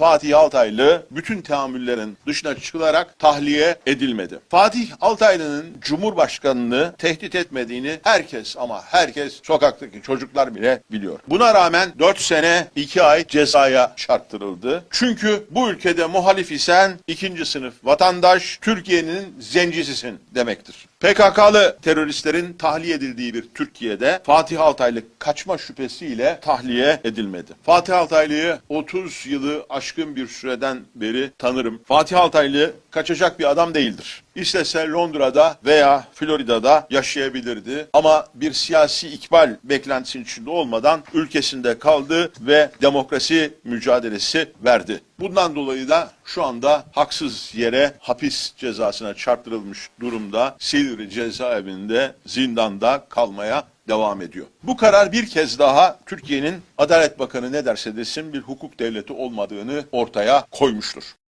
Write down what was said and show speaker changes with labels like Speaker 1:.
Speaker 1: Fatih Altaylı bütün teamüllerin dışına çıkılarak tahliye edilmedi. Fatih Altaylı'nın Cumhurbaşkanını tehdit etmediğini herkes ama herkes sokaktaki çocuklar bile biliyor. Buna rağmen 4 sene 2 ay cezaya çarptırıldı. Çünkü bu ülkede muhalif isen ikinci sınıf vatandaş Türkiye'nin zencisisin demektir. PKK'lı teröristlerin tahliye edildiği bir Türkiye'de Fatih Altaylı kaçma şüphesiyle tahliye edilmedi. Fatih Altaylı'yı 30 yılı aşkın bir süreden beri tanırım. Fatih Altaylı kaçacak bir adam değildir. İstese Londra'da veya Florida'da yaşayabilirdi ama bir siyasi ikbal beklentisinin içinde olmadan ülkesinde kaldı ve demokrasi mücadelesi verdi. Bundan dolayı da şu anda haksız yere hapis cezasına çarptırılmış durumda Silivri cezaevinde zindanda kalmaya devam ediyor. Bu karar bir kez daha Türkiye'nin Adalet Bakanı ne derse desin bir hukuk devleti olmadığını ortaya koymuştur.